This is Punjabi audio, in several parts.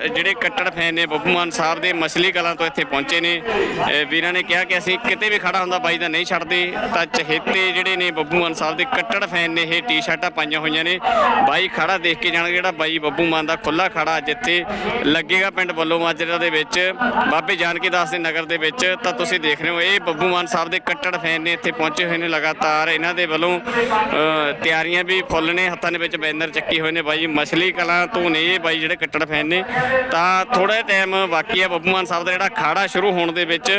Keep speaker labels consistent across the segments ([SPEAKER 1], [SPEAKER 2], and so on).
[SPEAKER 1] ਜਿਹੜੇ ਕੱਟੜ ਫੈਨ ਨੇ, ਬੱਬੂ ਮਾਨ ਸਾਹਿਬ ਦੇ ਮਛਲੀ ਕਲਾਂ ਤੋਂ ਇੱਥੇ ਪਹੁੰਚੇ ਨੇ। ਵੀਰਾਂ ਨੇ ਕਿਹਾ ਕਿ ਅਸੀਂ ਕਿਤੇ ਵੀ ਖੜਾ ਹੁੰਦਾ, ਬਾਈ ਦਾ ਨਹੀਂ ਛੱਡਦੇ। ਤਾਂ ਚਹੇਤੇ ਜਿਹੜੇ ਨੇ ਬੱਬੂ ਮਾਨ ਸਾਹਿਬ ਦੇ ਕੱਟੜ ਫੈਨ ਨੇ, ਇਹ ਟੀ-ਸ਼ਰਟਾਂ ਪਾਈਆਂ ਹੋਈਆਂ ਨੇ। ਬਾਈ ਖੜਾ ਦੇਖ ਕੇ ਜਾਣਗੇ ਜਿਹੜਾ ਬਾਈ ਬੱਬੂ ਮਾਨ ਦਾ ਖੁੱਲਾ ਖੜਾ ਜਿੱਥੇ ਲੱਗੇਗਾ ਪਿੰਡ ਬੱਲੋ ਮਾਜਰਾ ਦੇ ਵਿੱਚ। ਬਾਬੇ ਜਾਨਕੀ ਦਾਸ ਦੇ ਨਗਰ ਦੇ ਵਿੱਚ ਤਾਂ ਤੁਸੀਂ ਦੇਖ ਰਹੇ ਹੋ, ਇਹ ਬੱਬੂ ਮਾਨ ਸਾਹਿਬ ਦੇ ਕੱਟੜ ਫੈਨ ਨੇ ਇੱਥੇ ਪਹੁੰਚੇ ਹੋਏ ਨੇ ਲਗਾਤਾਰ। ਇਹਨਾਂ ਦੇ ਵੱਲੋਂ ਤਿਆਰੀਆਂ ਵੀ ਫੁੱਲ ਨੇ, ਹੱਥਾਂ ਦੇ ਵਿੱਚ ਬੈਨਰ ਚੱਕੇ ਹੋਏ ਨੇ। ਬਾਈ ਮਛਲੀ ਕਲਾਂ ਤੋਂ ਨੇ ਇਹ ਬਾਈ ਜਿਹੜੇ ਕੱਟੜ ਫੈਨ ਨੇ। ਤਾਂ ਥੋੜਾ ਟਾਈਮ ਬਾਕੀ ਹੈ ਬੱਬੂ ਮਾਨ ਸਾਹਿਬ ਦਾ ਜਿਹੜਾ ਖਾੜਾ ਸ਼ੁਰੂ ਹੋਣ ਦੇ ਵਿੱਚ,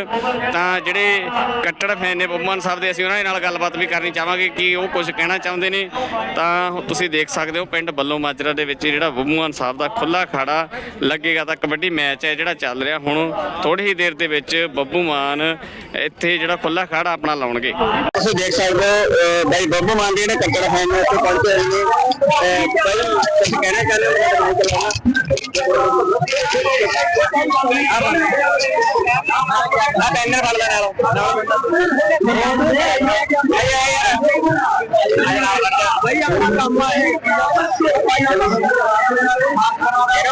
[SPEAKER 1] ਤਾਂ ਜਿਹੜੇ ਕੱਟੜ ਫੈਨ ਨੇ ਬੱਬੂ ਮਾਨ ਸਾਹਿਬ ਦੇ, ਅਸੀਂ ਉਹਨਾਂ ਦੇ ਨਾਲ ਗੱਲਬਾਤ ਵੀ ਕਰਨੀ ਚਾਹਾਂਗੇ ਕਿ ਉਹ ਕੁਝ ਕਹਿਣਾ ਚਾਹੁੰਦੇ ਨੇ। ਤਾਂ ਤੁਸੀਂ ਦੇਖ ਸਕਦੇ ਹੋ ਪਿੰਡ ਬੱਲੋ ਮਾਜਰਾ ਦੇ ਵਿੱਚ ਜਿਹੜਾ ਬੱਬੂ ਮਾਨ ਸਾਹਿਬ ਦਾ ਖੁੱਲਾ ਖਾੜਾ ਲੱਗੇਗਾ ਤਾਂ ਕਬੱਡੀ ਮੈਚ ਹੈ ਜਿਹੜਾ ਚੱਲ ਰਿਹਾ। ਹੁਣ ਥੋੜੀ ਹੀ ਦੇਰ ਦੇ ਵਿੱਚ ਬੱਬੂ ਮਾਨ ਇੱਥੇ ਜਿਹੜਾ ਖੁੱਲਾ ਖਾੜਾ ਆਪਣਾ ਲਾਉਣਗੇ।
[SPEAKER 2] ਤੁਸੀਂ ਦੇਖ ਸਕਦੇ ਹੋ ਬਾਈ ਬੱਬੂ ਮਾਨ ਜੀ ਨੇ ਕੱਟੜ ਫੈਨ ਨੇ ਇੱਥੇ ਪਹੁੰਚੇ ਹੋਏ ਨੇ। ਅਹ ਤੁਸੀਂ ਕਹਿਣਾ ਚਾਹੁੰਦੇ ਹੋ ਆ ਬੈਨਰ ਵਾਲਾ ਨਾਲ ਭਾਈ ਆਪਣਾ ਕੰਮ ਹੈ ਇਹਨੂੰ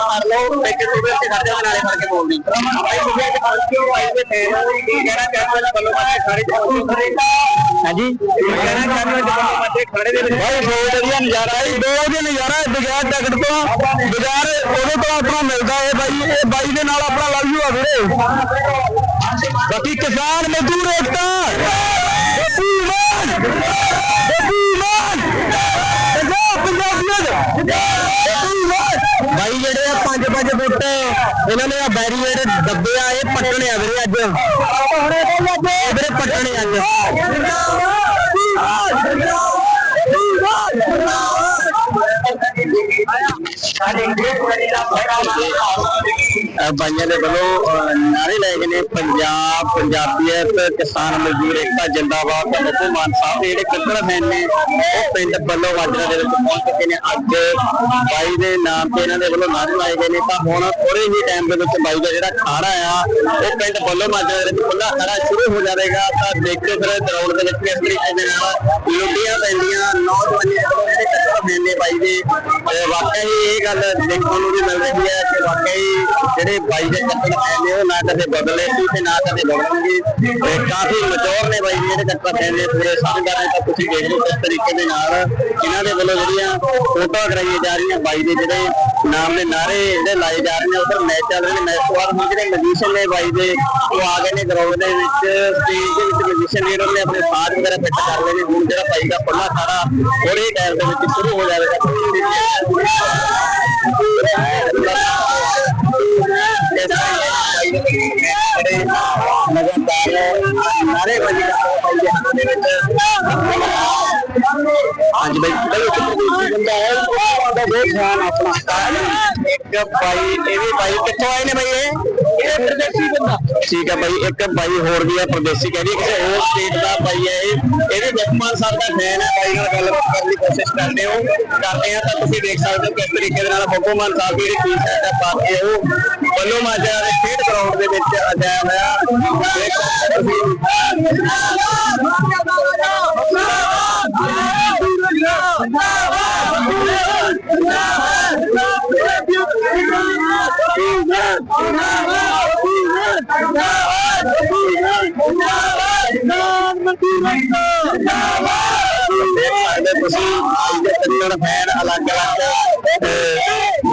[SPEAKER 2] ਮਾਰ ਲਓ ਇੱਕ ਦੂਜੇ ਤੇ ਖੜ ਜਾਓ ਨਾਲੇ ਕਰਕੇ ਬੋਲਦੀ ਭਾਈ ਤੁਸੀਂ ਅੱਜ ਪਹੁੰਚੇ ਹੋ ਭਾਈ ਦੇ ਫੈਨ ਕਹਿਣਾ ਚਾਹੁੰਦੇ ਹੋ ਬੱਲੋ ਮਾਤੇ ਖੜੇ ਹਾਂਜੀ। ਕਹਿਣਾ ਚਾਹੁੰਦੇ ਹੋ ਮਾਤੇ ਖੜੇ ਦੇ ਵਿੱਚ ਭਾਈ ਬਹੁਤ ਵਧੀਆ ਨਜ਼ਾਰਾ ਹੈ ਬਹੁਤ ਵਧੀਆ ਨਜ਼ਾਰਾ। ਹੈ ਬਗੈਰ ਟਿਕਟ ਤੋਂ, ਬਗੈਰ ਉਹਦੇ ਤੋਂ ਆਪਣਾ ਮਿਲਦਾ ਹੈ ਬਾਈ ਇਹ ਬਾਈ ਦੇ ਨਾਲ ਆਪਣਾ ਲਵ ਯੂ ਆ ਵੀਰੇ। ਬਾਕੀ ਕਿਸਾਨ ਮਜ਼ਦੂਰ ਏਕਤਾ। ਬੱਬੂ ਮਾਨ ਪੰਜਾਬ ਪੰਜਾਬੀਆਂ ਦਾ ਬੱਬੂ ਬਾਈ ਜਿਹੜੇ ਆ 5-5 ਫੁੱਟ, ਇਹਨਾਂ ਨੇ ਆ ਬੈਰੀਅਰ ਦੱਬੇ ਆ, ਇਹ ਪੱਟਣੇ ਆ ਵੀਰੇ ਅੱਜ। ਇਹ ਵੀਰੇ ਪੱਟਣੇ ਅੱਜ। ਅਹ ਬਾਈਆਂ ਦੇ ਵੱਲੋਂ ਅਹ ਨਾਰੇ ਲੈ ਗਏ ਨੇ। ਪੰਜਾਬ ਪੰਜਾਬੀਅਤ ਕਿਸਾਨ ਮਜ਼ਦੂਰ ਏਕਤਾ ਜਿੰਦਾਬਾਦ ਬੱਬੂ ਮਾਨ ਸਾਹਿਬ ਦੇ ਜਿਹੜੇ ਕੱਟੜ ਨੇ, ਉਹ ਪਿੰਡ ਬੱਲੋ ਵਾਜਰਾ ਦੇ ਵਿੱਚ ਪਹੁੰਚ ਚੁੱਕੇ ਨੇ। ਅੱਜ ਬਾਈ ਦੇ ਨਾਮ ਤੇ ਇਹਨਾਂ ਦੇ ਵੱਲੋਂ ਨਾਰੇ ਲਾਏ ਗਏ ਨੇ। ਤਾਂ ਹੁਣ ਥੋੜੇ ਹੀ ਟਾਈਮ ਦੇ ਵਿੱਚ ਬਾਈ ਦਾ ਜਿਹੜਾ ਖਾੜਾ ਆ, ਉਹ ਪਿੰਡ ਬੱਲੋ ਮਾਜਰਾ ਦੇ ਵਿੱਚ ਖੁੱਲਾ ਖਾੜਾ ਸ਼ੁਰੂ ਹੋ ਜਾਵੇਗਾ। ਤਾਂ ਦੇਖੋ ਫਿਰ ਗਰਾਊਂਡ ਦੇ ਵਿੱਚ ਕਿਸ ਤਰੀਕੇ ਦੇ ਨਾਲ ਲੁੱਡੀਆਂ ਪੈਂਦੀਆਂ, ਨੌਜਵਾਨੀ ਜਿਹੜੇ ਕੱਟੜ ਨੇ ਬਾਈ ਦੇ। ਤੇ ਵਾਕਿਆ ਹੀ ਇਹ ਗੱਲ ਦੇਖਣ ਨੂੰ ਵੀ ਮਿਲ ਰਹੀ ਹੈ ਕਿ ਵਾਕਿਆ ਹੀ ਜਿਹੜੇ ਬਾਈ ਦੇ ਕੱਟੜ ਫੈਨ ਨੇ ਉਹ ਨਾ ਕਦੇ ਬਦਲੇ ਤੇ ਨਾ ਕਦੇ ਬਦਲਣਗੇ। ਤੇ ਕਾਫੀ ਮਚੋਰ ਨੇ ਬਾਈ ਦੇ ਜਿਹੜੇ ਕੱਟੜ ਫੈਨ ਨੇ ਪੂਰੇ ਸਾਂਝਾ ਨੇ ਤਾਂ ਤੁਸੀਂ ਦੇਖ ਲਓ ਕਿਸ ਤਰੀਕੇ ਦੇ ਨਾਲ ਇਹਨਾਂ ਦੇ ਵੱਲੋਂ ਜਿਹੜੀਆਂ ਫੋਟੋਆਂ ਕਰਾਈਆਂ ਜਾ ਰਹੀਆਂ ਬਾਈ ਦੇ, ਜਿਹੜੇ ਨਾਮ ਦੇ ਨਾਰੇ ਜਿਹੜੇ ਲਾਏ ਜਾ ਰਹੇ ਨੇ, ਉਧਰ ਮੈਚ ਚੱਲ ਰਹੇ ਨੇ ਮੈਚ ਤੋਂ ਬਾਅਦ ਹੁਣ ਜਿਹੜੇ ਮਜੀਸ਼ੀਅਨ ਨੇ ਬਾਈ ਦੇ, ਉਹ ਆ ਗਏ ਨੇ ਗਰਾਊਂਡ ਦੇ ਵਿੱਚ ਸਟੇਜ ਦੇ ਵਿੱਚ ਮਜੀਸ਼ੀਅਨ ਜਿਹੜੇ ਨੇ ਆਪਣੇ ਸਾਜ਼ ਵਗੈਰਾ ਫਿੱਟ ਕਰ ਲਏ ਨੇ, ਹੁਣ ਜਿਹੜਾ ਬਾਈ ਦਾ ਪੱਲਾ ਸਾਰਾ ਥੋੜੇ ਟਾਈਮ ਦੇ ਵਿੱਚ ਸ਼ੁਰੂ ਹੋ ਜਾਵੇਗਾ। ਸਾਰੇ ਵਜੀ ਹਾਂਜੀ ਬਾਈ ਬਾਈ ਇੱਕ ਬੰਦਾ ਹੈ ਉਹਦਾ ਬਹੁਤ ਧਿਆਨ ਆਪਣਾ ਇੱਕ ਬਾਈ, ਇਹ ਵੀ ਬਾਈ ਕਿੱਥੋਂ ਆਏ ਨੇ ਬਾਈ ਇਹ? ਇਹ ਪ੍ਰਦੇਸੀ ਬੰਦਾ। ਠੀਕ ਹੈ ਬਾਈ ਇੱਕ ਬਾਈ ਹੋਰ ਵੀ ਹੈ ਪ੍ਰਦੇਸੀ ਕਹਿੰਦੀ ਕਿਸੇ ਹੋਰ ਸਟੇਟ ਦਾ ਬਾਈ ਹੈ ਇਹ। ਇਹ ਵੀ ਬੱਕਮਾਨ ਸਾਹਿਬ ਦਾ ਫੈਨ ਹੈ ਬਾਈ ਨਾਲ ਗੱਲਬਾਤ ਕਰਨ ਦੀ ਕੋਸ਼ਿਸ਼ ਕਰਦੇ ਹੋ। ਕਰਦੇ ਆ ਤਾਂ ਤੁਸੀਂ ਦੇਖ ਸਕਦੇ ਹੋ ਕਿਸ ਤਰੀਕੇ ਦੇ ਨਾਲ ਬੱਕਮਾਨ ਸਾਹਿਬ ਦੀ ਜਿਹੜੀ ਟੀ-ਸ਼ਰਟ ਹੈ ਪਾ ਕੇ ਉਹ ਬੱਲੋ ਮਾਜਰਾ ਦੇ ਖੇਡ ਗਰਾਊਂਡ ਦੇ ਵਿੱਚ ਅਜਾਇਆ ਹੋਇਆ। ਦੇਖ ਸਕਦੇ ਹੋ ਦੇਖ ਸਕਦੇ ਹੋ ਤੁਸੀਂ ਇਹਦੇ ਕੱਟੜ ਫੈਨ ਅਲੱਗ-ਅਲੱਗ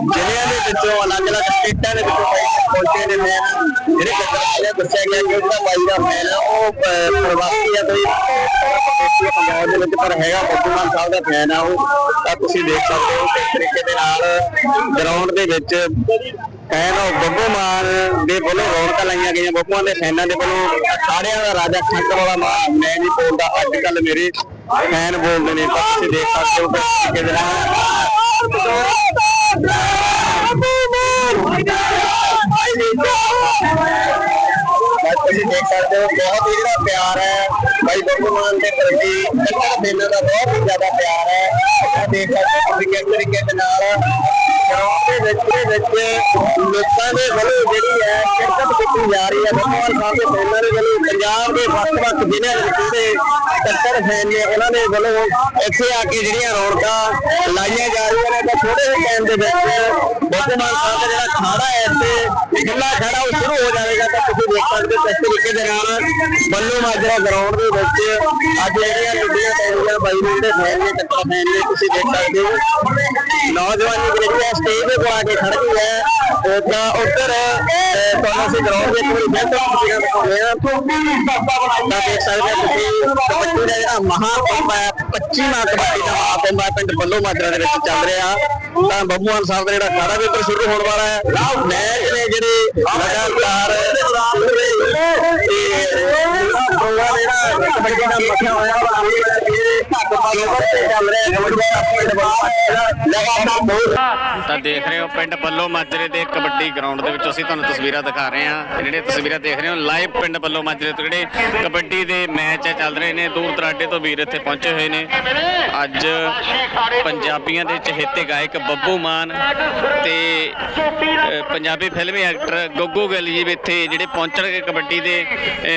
[SPEAKER 2] ਜ਼ਿਲ੍ਹਿਆਂ ਦੇ ਵਿੱਚੋਂ ਅਲੱਗ-ਅਲੱਗ ਸਟੇਟਾਂ ਦੇ ਵਿੱਚੋਂ ਪਹੁੰਚੇ ਨੇ ਫੈਨ ਜਿਹੜੇ ਕੱਟੜ ਦੱਸਿਆ ਗਿਆ ਕਿ ਉਹਦਾ ਬਾਈ ਦਾ ਫੈਨ ਹੈ ਉਹ ਪ੍ਰਵਾਸੀ ਆ ਕੋਈ ਪੰਜਾਬ ਦੇ ਵਿੱਚ ਪਰ ਹੈਗਾ ਬੱਬੂ ਮਾਨ ਸਾਹਿਬ ਦਾ ਫੈਨ ਆ ਉਹ ਤਾਂ ਤੁਸੀਂ ਦੇਖ ਸਕਦੇ ਹੋ ਕਿਸ ਤਰੀਕੇ ਦੇ ਨਾਲ ਗਰਾਊਂਡ ਦੇ ਵਿੱਚ ਫੈਨ ਬੱਬੂ ਮਾਨ ਦੇ ਵੱਲੋਂ ਰੌਣਕਾਂ ਲਾਈਆਂ ਗਈਆਂ। ਬੱਬੂ ਮਾਨ ਦੇ ਫੈਨਾਂ ਦੇ ਵੱਲੋਂ ਸਾਰਿਆਂ ਦਾ ਰਾਜਾ ਖੰਡ ਵਾਲਾ ਮਾਨ, ਮੈਂ ਨਹੀਂ ਬੋਲਦਾ ਅੱਜ ਕੱਲ ਮੇਰੇ ਫੈਨ ਬੋਲਦੇ ਨੇ ਤਾਂ ਤੁਸੀਂ ਦੇਖ ਸਕਦੇ ਹੋ ਕਿਸ ਤਰੀਕੇ ਤੁਸੀਂ ਦੇਖ ਸਕਦੇ ਹੋ, ਬਹੁਤ ਹੀ ਜਿਹੜਾ ਪਿਆਰ ਹੈ ਭਾਈ ਬੱਬੂ ਮਾਨ ਦੇ ਪ੍ਰਤੀ। ਕੱਟੜ ਫੈਨਾਂ ਦਾ ਬਹੁਤ ਹੀ ਜ਼ਿਆਦਾ ਪਿਆਰ ਹੈ। ਤੁਸੀਂ ਦੇਖ ਸਕਦੇ ਹੋ ਕਿ ਕਿਸ ਤਰੀਕੇ ਦੇ ਨਾਲ ਗਰਾਊਂਡ ਦੇ ਵਿੱਚ ਦੇ ਵਿੱਚ ਲੋਕਾਂ ਦੇ ਵੱਲੋਂ ਜਿਹੜੀ ਹੈ ਸ਼ਿਰਕਤ ਕੀਤੀ ਜਾ ਰਹੀ ਹੈ। ਬੱਬੂਵਾਲ ਸਾਹਿਬ ਦੇ ਫੈਨਾਂ ਦੇ ਵੱਲੋਂ, ਪੰਜਾਬ ਦੇ ਵੱਖ-ਵੱਖ ਜ਼ਿਲ੍ਹਿਆਂ ਦੇ ਜਿਹੜੇ ਕੱਟੜ ਫੈਨ ਨੇ, ਉਹਨਾਂ ਦੇ ਵੱਲੋਂ ਇੱਥੇ ਆ ਕੇ ਜਿਹੜੀਆਂ ਰੌਣਕਾਂ ਲਾਈਆਂ ਜਾ ਰਹੀਆਂ ਨੇ। ਤਾਂ ਥੋੜੇ ਜਿਹੇ ਟਾਈਮ ਦੇ ਵਿੱਚ ਬੱਬੂਵਾਲ ਸਾਹਿਬ ਦਾ ਜਿਹੜਾ ਖਾੜਾ ਹੈ ਇੱਥੇ ਖੁੱਲਾ ਖਾੜਾ ਉਹ ਸ਼ੁਰੂ ਹੋ ਜਾਵੇਗਾ। ਤਾਂ ਤੁਸੀਂ ਦੇਖ ਸਕਦੇ ਹੋ ਕਿਸ ਤਰੀਕੇ ਦੇ ਨਾਲ ਬੱਲੋ ਮਾਜਰਾ ਗਰਾਊਂਡ ਦੇ ਵਿੱਚ ਅੱਜ ਜਿਹੜੀਆਂ ਲੁੱਡੀਆਂ ਪੈਣੀਆਂ ਬਾਈ ਦੇ ਫੈਨ ਨੇ ਕੱਟੜ ਫੈਨ ਨੇ, ਤੁਸੀਂ ਦੇਖ ਸਕਦੇ ਹੋ। ਨੌਜਵਾਨੀ ਜਿਹੜੀ ਹੈ ਸਟੇਜ ਦੇ ਕੋਲ ਆ ਕੇ ਖੜ ਗਈ ਹੈ। ਤਾਂ ਉੱਧਰ ਤੁਹਾਨੂੰ ਅਸੀਂ ਗਰਾਊਂਡ ਦੇ ਪੂਰੀ ਬਿਹਤਰ ਤਸਵੀਰਾਂ ਦਿਖਾਉਂਦੇ ਹਾਂ। ਤਾਂ ਦੇਖ ਸਕਦੇ ਹੋ ਤੁਸੀਂ ਕਬੱਡੀ ਦਾ ਜਿਹੜਾ ਮਹਾਕੁੰਭ ਹੈ 25ਵਾਂ ਕਬੱਡੀ ਦਾ ਮਹਾਕੁੰਭ ਪਿੰਡ ਬੱਲੋ ਮਾਜਰਾ ਦੇ ਵਿੱਚ ਚੱਲ ਰਿਹਾ। ਤਾਂ ਬੱਬੂਆਨ ਸਾਹਿਬ ਦਾ ਜਿਹੜਾ ਖਾੜਾ ਵੀ ਇੱਧਰ ਸ਼ੁਰੂ ਹੋਣ ਵਾਲਾ ਹੈ। ਮੈਚ ਨੇ ਜਿਹੜੇ ਲਗਾਤਾਰ ਕਬੱਡੀ ਦਾ ਮੱਥਾ ਹੋਇਆ ਤਾਂ
[SPEAKER 1] ਦੇਖ ਰਹੇ ਹੋ ਪਿੰਡ ਬੱਲੋ ਮਾਜਰੇ ਦੇ ਕਬੱਡੀ ਗਰਾਊਂਡ ਦੇ ਵਿੱਚ ਅਸੀਂ ਤੁਹਾਨੂੰ ਤਸਵੀਰਾਂ ਦਿਖਾ ਰਹੇ ਹਾਂ। ਇਹ ਜਿਹੜੀਆਂ ਤਸਵੀਰਾਂ ਦੇਖ ਰਹੇ ਹੋ ਲਾਈਵ ਪਿੰਡ ਬੱਲੋ ਮਾਜਰੇ ਤੋਂ ਜਿਹੜੇ ਕਬੱਡੀ ਦੇ ਮੈਚ ਚੱਲ ਰਹੇ ਨੇ ਦੂਰ ਦਰਾਡੇ ਤੋਂ ਵੀਰ ਇੱਥੇ ਪਹੁੰਚੇ ਹੋਏ ਨੇ। ਅੱਜ ਪੰਜਾਬੀਆਂ ਦੇ ਚਹੇਤੇ ਗਾਇਕ ਬੱਬੂ ਮਾਨ ਤੇ ਪੰਜਾਬੀ ਫਿਲਮੀ ਐਕਟਰ ਗੱਗੂ ਗਿੱਲ ਜੀ ਵੀ ਇੱਥੇ ਜਿਹੜੇ ਪਹੁੰਚਣਗੇ ਕਬੱਡੀ ਦੇ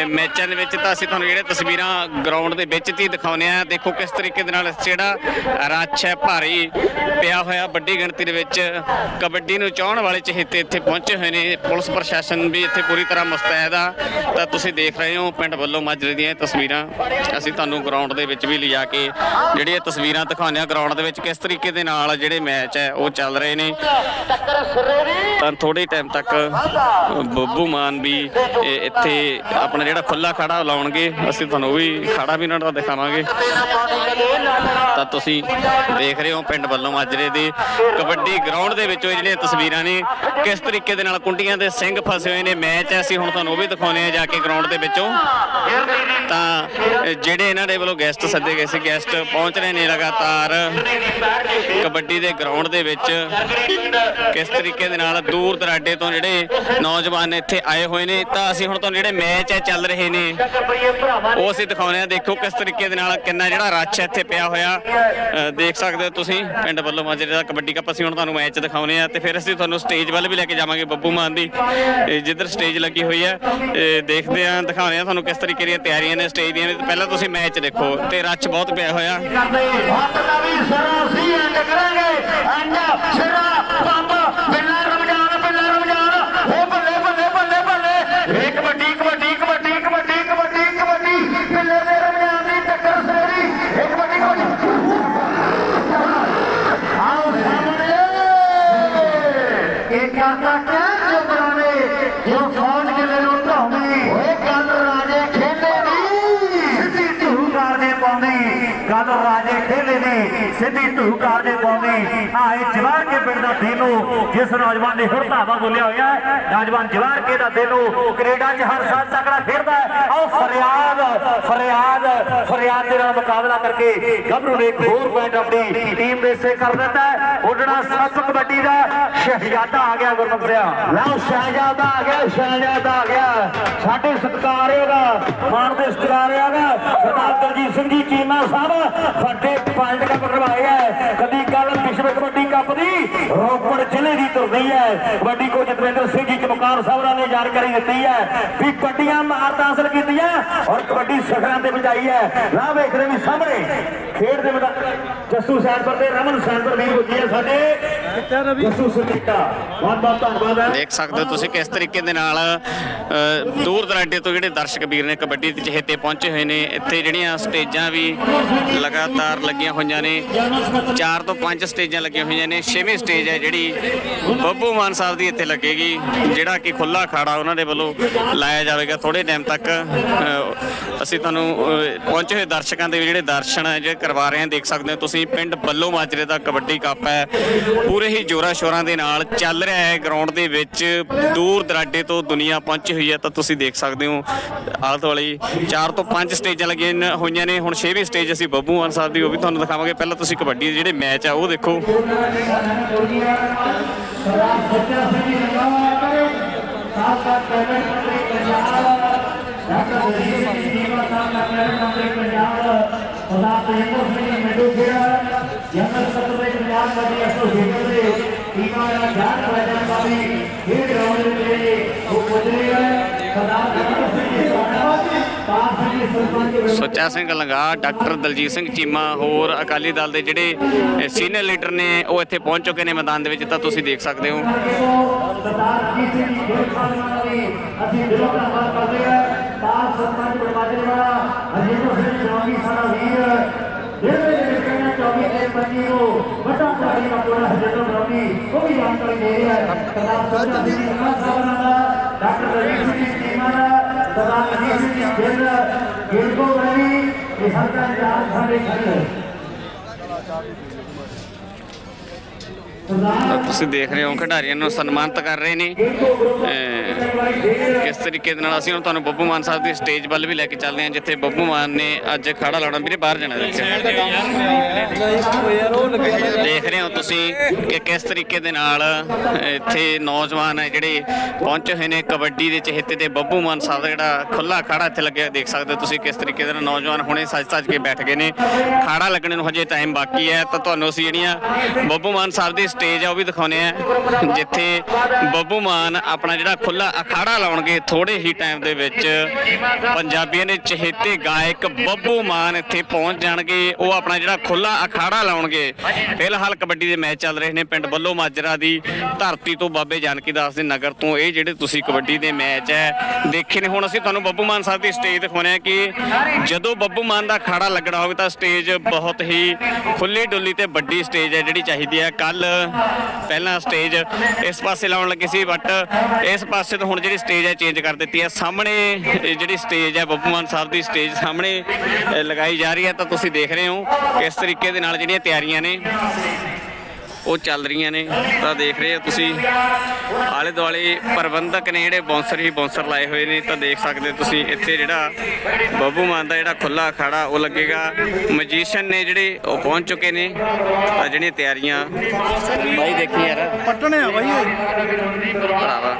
[SPEAKER 1] ਮੈਚਾਂ ਦੇ ਵਿੱਚ। ਤਾਂ ਅਸੀਂ ਤੁਹਾਨੂੰ ਜਿਹੜੇ ਤਸਵੀਰਾਂ ਗਰਾਊਂਡ ਦੇ ਵਿੱਚ ਹੀ ਦਿਖਾਉਂਦੇ ਆ ਦੇਖੋ ਕਿਸ ਤਰੀਕੇ ਦੇ ਨਾਲ ਜਿਹੜਾ ਰੱਛ ਹੈ, ਭਾਰੀ ਪਿਆ ਹੋਇਆ ਵੱਡੀ ਗਿਣਤੀ ਦੇ ਵਿੱਚ। ਕਬੱਡੀ ਨੂੰ ਚਾਹਣ ਵਾਲੇ ਚਹੇਤੇ ਇੱਥੇ ਪਹੁੰਚੇ ਹੋਏ ਨੇ। ਪੁਲਿਸ ਪ੍ਰਸ਼ਾਸਨ ਵੀ ਇੱਥੇ ਪੂਰੀ ਤਰ੍ਹਾਂ ਮੁਸਤੈਦ ਆ। ਤਾਂ ਤੁਸੀਂ ਦੇਖ ਰਹੇ ਹੋ ਪਿੰਡ ਵੱਲੋਂ ਮਾਜਰੇ ਦੀਆਂ ਇਹ ਤਸਵੀਰਾਂ। ਅਸੀਂ ਤੁਹਾਨੂੰ ਗਰਾਊਂਡ ਦੇ ਵਿੱਚ ਵੀ ਲਿਜਾ ਕੇ ਜਿਹੜੀਆਂ ਤਸਵੀਰਾਂ ਦਿਖਾਉਂਦੇ ਆ ਗਰਾਊਂਡ ਦੇ ਵਿੱਚ ਕਿਸ ਤਰੀਕੇ ਦੇ ਨਾਲ ਜਿਹੜੇ ਮੈਚ ਹੈ ਉਹ ਚੱਲ ਰਹੇ ਨੇ। ਤਾਂ ਥੋੜੇ ਟਾਈਮ ਤੱਕ ਬੱਬੂ ਮਾਨ ਵੀ ਇਹ ਇੱਥੇ ਆਪਣਾ ਜਿਹੜਾ ਖੁੱਲਾ ਖੜਾ ਲਾਉਣਗੇ, ਅਸੀਂ ਤੁਹਾਨੂੰ ਵੀ ਖੜਾ ਵੀ ਇਹਨਾਂ ਦਾ ਦਿਖਾਵਾਂਗੇ। ਤਾਂ ਤੁਸੀਂ ਦੇਖ ਰਹੇ ਹੋ ਪਿੰਡ ਵੱਲੋਂ ਮਾਜਰੇ ਦੇ ਕਬੱਡੀ ਗਰਾਊਂਡ ਦੇ ਵਿੱਚੋਂ ਜਿਹੜੀਆਂ ਤਸਵੀਰਾਂ ਨੇ, ਕਿਸ ਤਰੀਕੇ ਦੇ ਨਾਲ ਕੁੰਡੀਆਂ ਦੇ ਸਿੰਘ ਫਸੇ ਹੋਏ ਨੇ ਮੈਚ ਹੈ, ਅਸੀਂ ਹੁਣ ਤੁਹਾਨੂੰ ਉਹ ਵੀ ਦਿਖਾਉਨੇ ਆ ਜਾ ਕੇ ਗਰਾਊਂਡ ਦੇ ਵਿੱਚੋਂ। ਤਾਂ ਜਿਹੜੇ ਇਹਨਾਂ ਦੇ ਵੱਲੋਂ ਗੈਸਟ ਸੱਦੇ ਗਏ ਸੀ ਗੈਸਟ ਪਹੁੰਚ ਰਹੇ ਨੇ ਲਗਾਤਾਰ ਕਬੱਡੀ ਦੇ ਗਰਾਊਂਡ ਦੇ ਵਿੱਚ। ਕਿਸ ਤਰੀਕੇ ਦੇ ਨਾਲ ਦੂਰ ਦਰਾਡੇ ਤੋਂ ਜਿਹੜੇ ਨੌਜਵਾਨ ਇੱਥੇ ਆਏ ਹੋਏ ਨੇ, ਤਾਂ ਅਸੀਂ ਹੁਣ ਤੁਹਾਨੂੰ ਜਿਹੜੇ ਮੈਚ ਹੈ ਚੱਲ ਰਹੇ ਨੇ, ਉਹ ਅਸੀਂ ਦਿਖਾਉਂਦੇ ਆ ਦੇਖੋ ਕਿਸ ਤਰੀਕੇ ਦੇ ਨਾਲ ਕਿੰਨਾ ਜਿਹੜਾ ਰੱਛ ਇੱਥੇ ਪਿਆ ਹੋਇਆ। ਦੇਖ ਸਕਦੇ ਹੋ ਤੁਸੀਂ, ਪਿੰਡ ਵੱਲੋਂ ਮਾਜਰੇ ਦਾ ਕਬੱਡੀ ਕੱਪ ਅਸੀਂ ਹੁਣ ਤੁਹਾਨੂੰ ਮੈਚ ਦਿਖਾਉਂਦੇ ਆ ਤੇ ਫਿਰ ਅਸੀਂ ਤੁਹਾਨੂੰ ਸਟੇਜ ਵੱਲ ਵੀ ਲੈ ਕੇ ਜਾਵਾਂਗੇ ਬੱਬੂ ਮਾਨ ਦੀ। ਜਿੱਧਰ ਸਟੇਜ ਲੱਗੀ ਹੋਈ ਹੈ ਦੇਖਦੇ ਆ ਦਿਖਾਉਂਦੇ ਆ ਤੁਹਾਨੂੰ ਕਿਸ ਤਰੀਕੇ ਦੀਆਂ ਤਿਆਰੀਆਂ ਨੇ ਸਟੇਜ ਦੀਆਂ। ਪਹਿਲਾਂ ਤੁਸੀਂ ਮੈਚ ਦੇਖੋ, ਤੇ ਰੱਛ ਬਹੁਤ ਪਿਆ ਹੋਇਆ।
[SPEAKER 3] ਕਰਦੇ ਹੱਥ ਦਾ ਵੀ ਸਰਾ ਸੀ ਐਂਡ ਕਰਾਂਗੇ। ਐਂਡ ਸਿਰਾ ਪੰਪ। ਬਿੱਲਾ ਰਮਜਾਨ ਬਿੱਲਾ ਰਮਜਾਨ। ਹੋ ਬੱਲੇ ਬੱਲੇ ਬੱਲੇ ਬੱਲੇ। ਇਹ ਕਬੱਡੀ ਕਬੱਡੀ ਕਬੱਡੀ ਕਬੱਡੀ ਕਬੱਡੀ ਕਬੱਡੀ। ਬਿੱਲੇ ਦੇ ਰਮਜਾਨ ਦੀ ਟੱਕਰ ਕਬੱਡੀ ਆਓ ਸਾਹਮਣੇ। ਇਹ ਕਰਦਾ ਜੋ ਫੌਜ ਕਿਲੇ ਨੂੰ ਢਾਉਂਦੀ ਓਏ ਗੱਲ ਰਾਜੇ ਖੇਲੇ ਦੀ ਸਿੱਧੀ ਧੂ ਕਰਦੇ ਪਾਉਂਦੀ ਗੱਲ ਰਾਜੇ ਖੇਲੇ ਦੀ ਸਿੱਧੀ ਧੂ ਕਰਦੇ ਪਾਉਂਦੀ ਜਵਾਰ ਕੇ ਪਿੰਡ ਦਾ ਦੇਨੋ, ਜਿਸ ਨੌਜਵਾਨ ਨੇ ਹੁਰਤਾਵਾ ਬੋਲਿਆ ਹੋਇਆ ਨੌਜਵਾਨ ਜਵਾਰ ਕੇ ਦਾ ਦੇਨੋ, ਕੈਨੇਡਾ 'ਚ ਹਰ ਸਾਲ ਤਕੜਾ ਖੇਡਦਾ ਆਓ ਫਰਿਆਦ ਫਰਿਆਦ ਫਰਿਆਦ ਦੇ ਨਾਲ ਮੁਕਾਬਲਾ ਕਰਕੇ ਗੱਭਰੂ ਨੇ ਇੱਕ ਹੋਰ ਪੁਆਇੰਟ ਆਪਣੀ ਟੀਮ ਦੇ ਹਿੱਸੇ ਕਰ ਦਿੱਤਾ ਉੱਡਣਾ ਸੱਤ ਕਬੱਡੀ ਦਾ ਸ਼ਹਿਜ਼ਾਦਾ ਆ ਗਿਆ ਗੁਰਮੁਖਿਆ ਲਓ, ਸ਼ਹਿਜ਼ਾਦਾ ਆ ਗਿਆ, ਸ਼ਹਿਜ਼ਾਦਾ ਆ ਗਿਆ। ਸਾਡੇ ਸਤਿਕਾਰਯੋਗ ਮਾਣ ਦੇ ਸਤਿਕਾਰਯੋਗ ਸਰਦਾਰ ਦਲਜੀਤ ਸਿੰਘ ਜੀ, ਚੀਮਾ ਸਾਹਿਬ ਸਾਡੇ ਪੁਆਇੰਟ ਕੱਪ ਕਰਵਾਏ ਹੈ ਕਦੀ ਗੱਲ ਵਿਸ਼ਵ ਕਬੱਡੀ ਕੱਪ ਦੀ। ਰੋਪੜ ਜ਼ਿਲ੍ਹੇ ਦੀ ਤੁਰਦੀ ਹੈ। ਕਬੱਡੀ ਕੋ ਜਤਵਿੰਦਰ ਸਿੰਘ ਜੀ ਚਮਕਾਰ ਸਾਹਿਬਰਾਂ ਨੇ ਜਾਣਕਾਰੀ ਦਿੱਤੀ ਹੈ ਵੀ ਵੱਡੀਆਂ ਮਹਾਰਤਾਂ ਹਾਸਲ ਕੀਤੀਆਂ ਔਰ ਕਬੱਡੀ ਸਿਖਰਾਂ ਤੇ ਵਜਾਈ ਹੈ। ਰਾਹ ਵੇਖ ਰਹੇ ਵੀ ਸਾਹਮਣੇ। ਖੇਡ ਦੇ ਮੈਦਾਨ ਜੱਸੂ ਸੈਨਪੁਰ ਤੇ ਰਮਨ ਸੈਨਪੁਰ ਵੀਰ ਪੁੱਜੀ ਹੈ ਸਾਡੇ। ਜੱਸੂ ਸੁਨੀਤਾ ਬਹੁਤ ਬਹੁਤ ਧੰਨਵਾਦ ਹੈ।
[SPEAKER 1] ਦੇਖ ਸਕਦੇ ਹੋ ਤੁਸੀਂ ਕਿਸ ਤਰੀਕੇ ਦੇ ਨਾਲ ਦੂਰ ਦਰਾਡੇ ਤੋਂ ਜਿਹੜੇ ਦਰਸ਼ਕ ਵੀਰ ਨੇ ਕਬੱਡੀ ਦੇ ਚਹੇਤੇ ਪਹੁੰਚੇ ਹੋਏ ਨੇ। ਇੱਥੇ ਜਿਹੜੀਆਂ ਸਟੇਜਾਂ ਵੀ ਲਗਾਤਾਰ ਲੱਗੀਆਂ ਹੋਈਆਂ ਨੇ। ਚਾਰ ਤੋਂ ਪੰਜ ਸਟੇਜਾਂ ਲੱਗੀਆਂ ਹੋਈਆਂ ਨੇ। ਛੇਵੀਂ ਸਟੇਜ ਹੈ ਜਿਹੜੀ ਬੱਬੂ ਮਾਨ ਸਾਹਿਬ ਦੀ ਇੱਥੇ ਲੱਗੇਗੀ ਜਿਹੜਾ ਕਿ ਖੁੱਲਾ ਅਖਾੜਾ ਉਹਨਾਂ ਦੇ ਵੱਲੋਂ ਲਾਇਆ ਜਾਵੇਗਾ ਥੋੜੇ ਟਾਈਮ ਤੱਕ। ਅਸੀਂ ਤੁਹਾਨੂੰ ਪਹੁੰਚੇ ਹੋਏ ਦਰਸ਼ਕਾਂ ਦੇ ਜਿਹੜੇ ਦਰਸ਼ਨ ਹੈ, ਜਿਹੜੇ ਕਰਵਾ ਰਹੇ ਹਾਂ, ਦੇਖ ਸਕਦੇ ਹੋ ਤੁਸੀਂ, ਪਿੰਡ ਬੱਲੋ ਮਾਜਰੇ ਦਾ ਕਬੱਡੀ ਕੱਪ ਹੈ। ਪੂਰੇ ਹੀ ਜੋਰਾਂ ਸ਼ੋਰਾਂ ਦੇ ਨਾਲ ਚੱਲ ਰਿਹਾ ਹੈ ਗਰਾਊਂਡ ਦੇ ਵਿੱਚ ਦੂਰ ਦਰਾਡੇ ਤੋਂ ਦੁਨੀਆ ਪਹੁੰਚੀ ਹੋਈ ਹੈ, ਤਾਂ ਤੁਸੀਂ ਦੇਖ ਸਕਦੇ ਹੋ ਆਲੇ ਦੁਆਲੇ ਚਾਰ ਤੋਂ ਪੰਜ ਸਟੇਜਾਂ ਲੱਗੀਆਂ ਹੋਈਆਂ ਨੇ। ਹੁਣ 6ਵੀਂ ਸਟੇਜ ਅਸੀਂ ਬੱਬੂ ਮਾਨ ਸਾਹਿਬ ਦੀ, ਉਹ ਵੀ ਤੁਹਾਨੂੰ ਦਿਖਾਵਾਂਗੇ। ਪਹਿਲਾਂ ਤੁਸੀਂ ਕਬੱਡੀ ਦੇ ਜਿਹੜੇ ਮੈਚ ਆ, ਉਹ ਦੇਖੋ।
[SPEAKER 3] ਜਨਰਲ ਪੰਜਾਬ ਪਾਰਟੀ ਐਸੋਸੀਏਸ਼ਨ ਦੇ ਟੀਮਾਂ ਦਾ ਧਿਆਨ ਰੱਖਣਾ ਪਾਵੇ ਇਹ ਗਰਾਊਂਡ ਦੇ ਜਿਹੜੇ ਉਹ ਪੁੱਜਦੇ ਆ ਸਰਦਾਰ ਨਮਨ ਸਿੰਘ
[SPEAKER 1] ਸੁੱਚਾ ਸਿੰਘ ਲੰਗਾ ਡਾਕਟਰ ਦਲਜੀਤ ਸਿੰਘ ਚੀਮਾ ਹੋਰ ਅਕਾਲੀ ਦਲ ਦੇ ਜਿਹੜੇ ਸੀਨੀਅਰ ਲੀਡਰ ਨੇ ਉਹ ਇੱਥੇ ਪਹੁੰਚ ਚੁੱਕੇ ਨੇ ਮੈਦਾਨ ਦੇ ਵਿੱਚ ਤਾਂ ਤੁਸੀਂ ਦੇਖ ਸਕਦੇ ਹੋ
[SPEAKER 3] ਅਸੀਂ ਦਿਲੋਂ ਧੰਨਵਾਦ ਕਰਦੇ ਹਾਂ ਪਾਸ ਸਰਪੰਚ ਬਰਮਾਜੇ ਵਾਲਾ ਅਜੀਤ ਸਿੰਘ ਜਵਾਨੀ ਸਾਡਾ ਵੀਰ ਜਿਹੜੇ ਜਿਹੜੇ ਕਹਿੰਦਾ ਚੌਵੀ ਦੇ ਪੰਜੀ ਨੂੰ ਵੱਡਾ ਸਾਡੀ ਦਾ ਪੂਰਾ ਹਜਰਤ ਬਰਾਮੀ, ਉਹ ਵੀ ਜਾਣਕਾਰੀ ਦੇ ਰਿਹਾ ਹੈ। ਸਰਦਾਰ ਸਰਦਾਰ ਜੀ ਖਾਨ ਸਾਹਿਬ ਦਾ, ਡਾਕਟਰ ਰਵੀ ਸਿੰਘ ਜੀ ਟੀਮਾਂ ਦਾ, ਸਰਦਾਰ ਅਜੀਤ ਸਿੰਘ ਜੀ ਗਿੱਲ ਗਿਲਕੋ ਵਾਲੀ ਇਹ ਹਲਕਾ ਇੰਚਾਰਜ ਸਾਡੇ ਖੜੇ
[SPEAKER 1] ਤਾਂ ਤੁਸੀਂ ਦੇਖ ਰਹੇ ਹੋ, ਖਿਡਾਰੀਆਂ ਨੂੰ ਸਨਮਾਨਿਤ ਕਰ ਰਹੇ ਨੇ। ਕਿਸ ਤਰੀਕੇ ਦੇ ਨਾਲ ਅਸੀਂ ਹੁਣ ਤੁਹਾਨੂੰ ਬੱਬੂ ਮਾਨ ਸਾਹਿਬ ਦੀ ਸਟੇਜ ਵੱਲ ਵੀ ਲੈ ਕੇ ਚੱਲਦੇ ਹਾਂ, ਜਿੱਥੇ ਬੱਬੂ ਮਾਨ ਨੇ ਅੱਜ ਖੜਾ ਲਾਉਣਾ। ਵੀਰੇ, ਬਾਹਰ ਜਾਣਾ ਦੇਖ ਰਹੇ ਹੋ ਤੁਸੀਂ ਕਿ ਕਿਸ ਤਰੀਕੇ ਦੇ ਨਾਲ ਇੱਥੇ ਨੌਜਵਾਨ ਹੈ ਜਿਹੜੇ ਪਹੁੰਚੇ ਹੋਏ ਨੇ ਕਬੱਡੀ ਦੇ ਚਹੇਤੇ ਤੇ। ਬੱਬੂ ਮਾਨ ਸਾਹਿਬ ਦਾ ਜਿਹੜਾ ਖੁੱਲਾ ਖਾੜਾ ਇੱਥੇ ਲੱਗਿਆ, ਦੇਖ ਸਕਦੇ ਹੋ ਤੁਸੀਂ ਕਿਸ ਤਰੀਕੇ ਦੇ ਨਾਲ ਨੌਜਵਾਨ ਹੁਣੇ ਸੱਜ-ਸੱਜ ਕੇ ਬੈਠ ਗਏ ਨੇ। ਖਾੜਾ ਲੱਗਣ ਨੂੰ ਹਜੇ ਟਾਈਮ ਬਾਕੀ ਹੈ। ਤਾਂ ਤੁਹਾਨੂੰ ਅਸੀਂ ਜਿਹੜੀਆਂ ਬੱਬੂ ਮਾਨ ਸਾਹਿਬ ਦੀ ਸਟੇਜ ਆ, ਉਹ ਵੀ ਦਿਖਾਉਨੇ ਆ। ਜਿੱਥੇ ਬੱਬੂ ਮਾਨ ਆਪਣਾ ਜਿਹੜਾ ਖੁੱਲਾ ਅਖਾੜਾ ਲਾਉਣਗੇ ਥੋੜੇ ਹੀ ਟਾਈਮ ਦੇ ਵਿੱਚ, ਪੰਜਾਬੀਆਂ ਦੇ ਚਹੇਤੇ ਗਾਇਕ ਬੱਬੂ ਮਾਨ ਇੱਥੇ ਪਹੁੰਚ ਜਾਣਗੇ। ਉਹ ਆਪਣਾ ਜਿਹੜਾ ਖੁੱਲਾ ਅਖਾੜਾ ਲਾਉਣਗੇ। ਫਿਲਹਾਲ ਕਬੱਡੀ ਦੇ ਮੈਚ ਚੱਲ ਰਹੇ ਨੇ ਪਿੰਡ ਬੱਲੋ ਮਾਜਰਾ ਦੀ। ਧਰਤੀ ਤੋਂ ਬਾਬੇ ਜਾਨਕੀ ਦਾਸ ਦੇ ਨਗਰ ਤੋਂ ਇਹ ਜਿਹੜੇ ਤੁਸੀਂ ਕਬੱਡੀ ਦੇ ਮੈਚ ਹੈ, ਦੇਖੇ ਨੇ। ਹੁਣ ਅਸੀਂ ਤੁਹਾਨੂੰ ਬੱਬੂ ਮਾਨ ਸਾਹਿਬ ਦੀ ਸਟੇਜ ਦਿਖਾਉਣੇ ਆ ਕਿ ਜਦੋਂ ਬੱਬੂ ਮਾਨ ਦਾ ਅਖਾੜਾ ਲੱਗਣਾ ਹੋਵੇ ਤਾਂ ਸਟੇਜ ਬਹੁਤ ਹੀ ਖੁੱਲੀ ਡੁੱਲੀ ਤੇ ਵੱਡੀ ਸਟੇਜ ਹੈ ਜਿਹੜੀ ਚਾਹੀਦੀ ਹੈ। ਕੱਲ ਪਹਿਲਾਂ ਸਟੇਜ ਇਸ ਪਾਸੇ ਲਾਉਣ ਲੱਗੇ ਸੀ ਬਟ ਇਸ ਪਾਸੇ ਤੋਂ ਹੁਣ ਜਿਹੜੀ ਸਟੇਜ ਹੈ ਚੇਂਜ ਕਰ ਦਿੱਤੀ ਹੈ। ਸਾਹਮਣੇ ਜਿਹੜੀ ਸਟੇਜ ਹੈ, ਬੱਬੂ ਮਾਨ ਸਾਹਿਬ ਦੀ ਸਟੇਜ ਸਾਹਮਣੇ ਲਗਾਈ ਜਾ ਰਹੀ ਹੈ। ਤਾਂ ਤੁਸੀਂ ਦੇਖ ਰਹੇ ਹੋ ਕਿਸ ਤਰੀਕੇ ਦੇ ਨਾਲ ਜਿਹੜੀਆਂ ਤਿਆਰੀਆਂ ਨੇ। ਉਹ ਚੱਲ ਰਹੀਆਂ ਨੇ ਤਾਂ ਦੇਖ ਰਹੇ ਹੋ ਤੁਸੀਂ। ਆਲੇ ਦੁਆਲੇ ਪ੍ਰਬੰਧਕ ਨੇ ਜਿਹੜੇ ਬੌਂਸਰ ਹੀ ਬੌਂਸਰ ਲਾਏ ਹੋਏ ਨੇ ਤਾਂ ਦੇਖ ਸਕਦੇ ਤੁਸੀਂ ਇੱਥੇ ਜਿਹੜਾ ਬੱਬੂ ਮਾਨ ਦਾ ਜਿਹੜਾ ਖੁੱਲਾ ਅਖਾੜਾ ਉਹ ਲੱਗੇਗਾ। ਮੈਜੀਸ਼ੀਅਨ ਨੇ ਜਿਹੜੇ ਉਹ ਪਹੁੰਚ ਚੁੱਕੇ ਨੇ ਤਾਂ ਜਿਹੜੀਆਂ ਤਿਆਰੀਆਂ। ਬਾਈ ਦੇਖੀ ਯਾਰ।
[SPEAKER 4] ਪੱਟਣੇ ਆ ਬਾਈ
[SPEAKER 1] ਭਰਾਵਾ।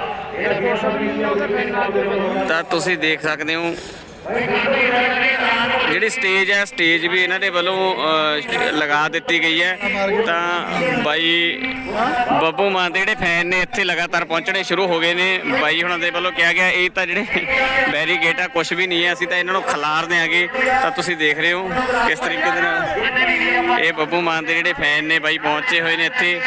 [SPEAKER 1] ਤਾਂ ਤੁਸੀਂ ਦੇਖ ਸਕਦੇ ਹੋ ਜਿਹੜੀ ਸਟੇਜ ਹੈ ਸਟੇਜ ਵੀ ਇਹਨਾਂ ਦੇ ਵੱਲੋਂ ਅਹ, ਲਗਾ ਦਿੱਤੀ ਗਈ ਹੈ। ਤਾਂ ਬਾਈ ਬੱਬੂ ਮਾਨ ਦੇ ਜਿਹੜੇ ਫੈਨ ਨੇ ਇੱਥੇ ਲਗਾਤਾਰ ਪਹੁੰਚਣੇ ਸ਼ੁਰੂ ਹੋ ਗਏ ਨੇ। ਬਾਈ ਹੁਣਾਂ ਦੇ ਵੱਲੋਂ ਕਿਹਾ ਗਿਆ ਇਹ ਤਾਂ ਜਿਹੜੇ ਬੈਰੀਗੇਟ ਆ ਕੁਝ ਵੀ ਨਹੀਂ ਹੈ। ਅਸੀਂ ਤਾਂ ਇਹਨਾਂ ਨੂੰ ਖਿਲਾਰਦੇ ਦਿਆਂਗੇ। ਤਾਂ ਤੁਸੀਂ ਦੇਖ ਰਹੇ ਹੋ ਕਿਸ ਤਰੀਕੇ ਦੇ ਨਾਲ ਇਹ ਬੱਬੂ ਮਾਨ ਦੇ ਜਿਹੜੇ ਫੈਨ ਨੇ ਬਾਈ ਪਹੁੰਚੇ ਹੋਏ ਨੇ ਇੱਥੇ।